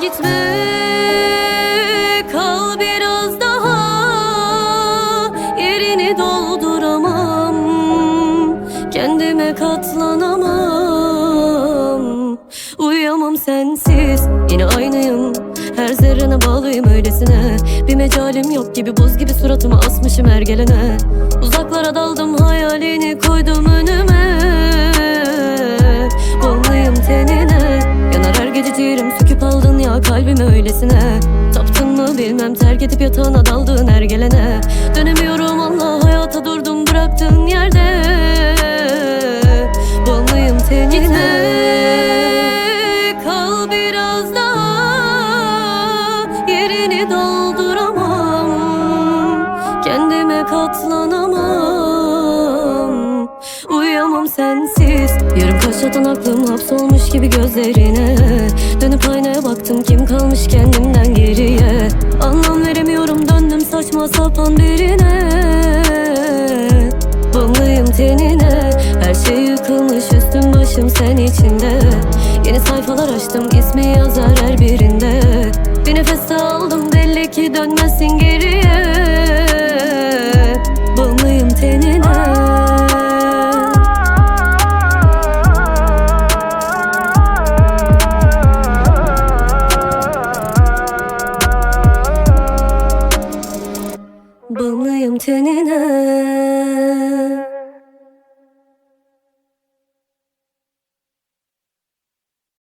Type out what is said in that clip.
Gitme kal biraz daha. Yerini dolduramam Kendime katlanamam. Uyuyamam sensiz Yine aynıyım. Her zerrene bağlıyım öylesine. Bir mecalim yok gibi buz gibi suratıma asmışım her gelene. Uzaklara daldım hayalini koydum kalbimi öylesine. Taptın mı bilmem terk edip yatağına daldığın her gelene. Dönemiyorum Allah hayata durdum bıraktığın yerde. Bağlıyım tenine. Kal biraz daha Yerini dolduramam. Kendime katlanamam. Uyuyamam sensiz. Yarım kaş yatan aklım hapsolmuş gibi gözlerine. Dönüp aynaya baktım kim kalmış kendimden geriye. Anlam veremiyorum döndüm saçma sapan birine. Bağımlıyım tenine Her şey yıkılmış üstüm başım sen içinde. Yeni sayfalar açtım ismi yazar her birinde. Bir nefes aldım belli ki dön 잠드는 한